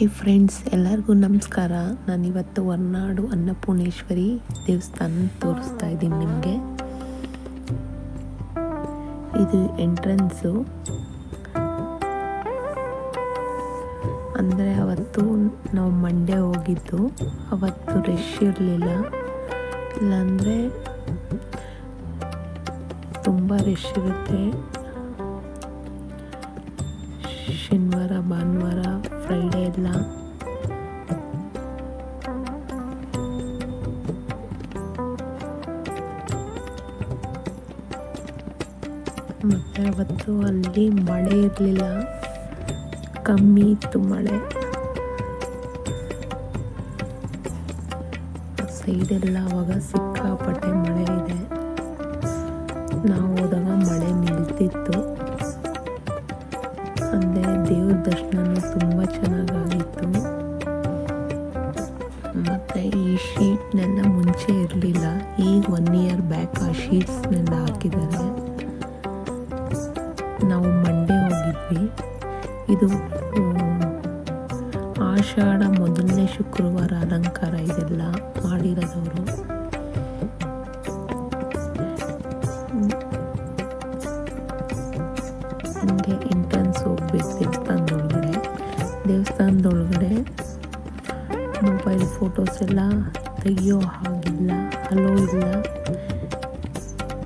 Hi friends, ಎಲ್ಲರಿಗೂ ನಮಸ್ಕಾರ. ನಾನು ಇವತ್ತು ಹೊರನಾಡು ಅನ್ನಪೂರ್ಣೇಶ್ವರಿ ದೇವಸ್ಥಾನ ತೋರಿಸ್ತಾ ಇದ್ದೀನಿ ನಿಮಗೆ. ಇದು ಎಂಟ್ರೆನ್ಸು ಅಂದರೆ ಅವತ್ತು ನಾವು ಮಂಡ್ಯ ಹೋಗಿದ್ದು. ಅವತ್ತು ರಶ್ ಇರಲಿಲ್ಲ. ಇಲ್ಲಾಂದರೆ ತುಂಬ ರಶ್ ಇರುತ್ತೆ. ಮತ್ತೆ ಮತ್ತು ಅವತ್ತು ಅಲ್ಲಿ ಮಳೆ ಇರಲಿಲ್ಲ. ಕಮ್ಮಿ ಇತ್ತು ಮಳೆ. ಸೈಡೆಲ್ಲ ಅವಾಗ ಸಿಕ್ಕಾಪಟ್ಟೆ ಮಳೆ ಇದೆ. ನಾವು ಹೋದಾಗ ಮಳೆ ನಿಲ್ತಿತ್ತು. ಅಂದರೆ ದೇವ್ರ ದರ್ಶನ ತುಂಬ ಚೆನ್ನಾಗಾಗಿತ್ತು. ಮತ್ತು ಈ ಶೀಟ್ನೆಲ್ಲ ಮುಂಚೆ ಇರಲಿಲ್ಲ. ಈಗ ಒನ್ ಇಯರ್ ಬ್ಯಾಕ್ ಆ ಶೀಟ್ಸ್ನೆಲ್ಲ ಹಾಕಿದ್ದಾರೆ. ನಾವು ಮಂಡೆ ಹೋಗಿದ್ವಿ. ಇದು ಆಷಾಢ ಮೊದಲನೇ ಶುಕ್ರವಾರ ಅಲಂಕಾರ ಇದೆಲ್ಲ ಮಾಡಿರೋದವರು. ಹಂಗೆ ಎಂಟ್ರೆನ್ಸ್ ಹೋಗ್ಬೇಕು ದೇವಸ್ಥಾನದೊಳಗಡೆ ದೇವಸ್ಥಾನದೊಳಗಡೆ ಮೊಬೈಲ್ ಫೋಟೋಸ್ ಎಲ್ಲ ತೆಗಿಯೋ ಹಾಗಿಲ್ಲ, ಹಲೋ ಇಲ್ಲ.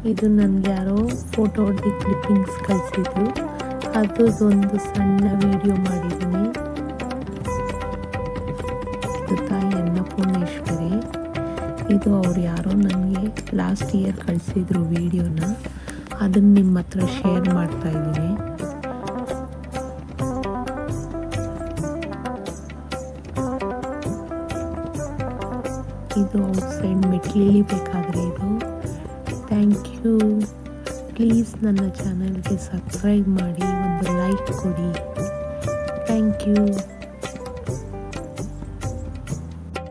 ಇದು ನನಗೆ ಯಾರೋ ಫೋಟೋ ಹೊಡೆದು ಕ್ಲಿಪ್ಪಿಂಗ್ಸ್ ಕಳಿಸಿದ್ರು. ಅದೊಂದು ಸಣ್ಣ ವಿಡಿಯೋ ಮಾಡಿದ್ದೀನಿ. ಇದು ತಾಯಿ ಅನ್ನಪೂರ್ಣೇಶ್ವರಿ. ಇದು ಅವ್ರು ಯಾರೋ ನನಗೆ ಲಾಸ್ಟ್ ಇಯರ್ ಕಳಿಸಿದ್ರು ವಿಡಿಯೋನ ಅದನ್ನು ನಿಮ್ಮ ಹತ್ರ ಶೇರ್ ಮಾಡ್ತಾ ಇದ್ದೀನಿ. ಇದು ಔಟ್ಸೈಡ್ ಮೆಟ್ಲಿಳಿಬೇಕಾದ್ರೆ ಇದು. ಥ್ಯಾಂಕ್ ಯು ಪ್ಲೀಸ್ ನನ್ನ ಚಾನಲ್ಗೆ ಸಬ್ಸ್ಕ್ರೈಬ್ ಮಾಡಿ, ಒಂದು ಲೈಕ್ ಕೊಡಿ. Thank you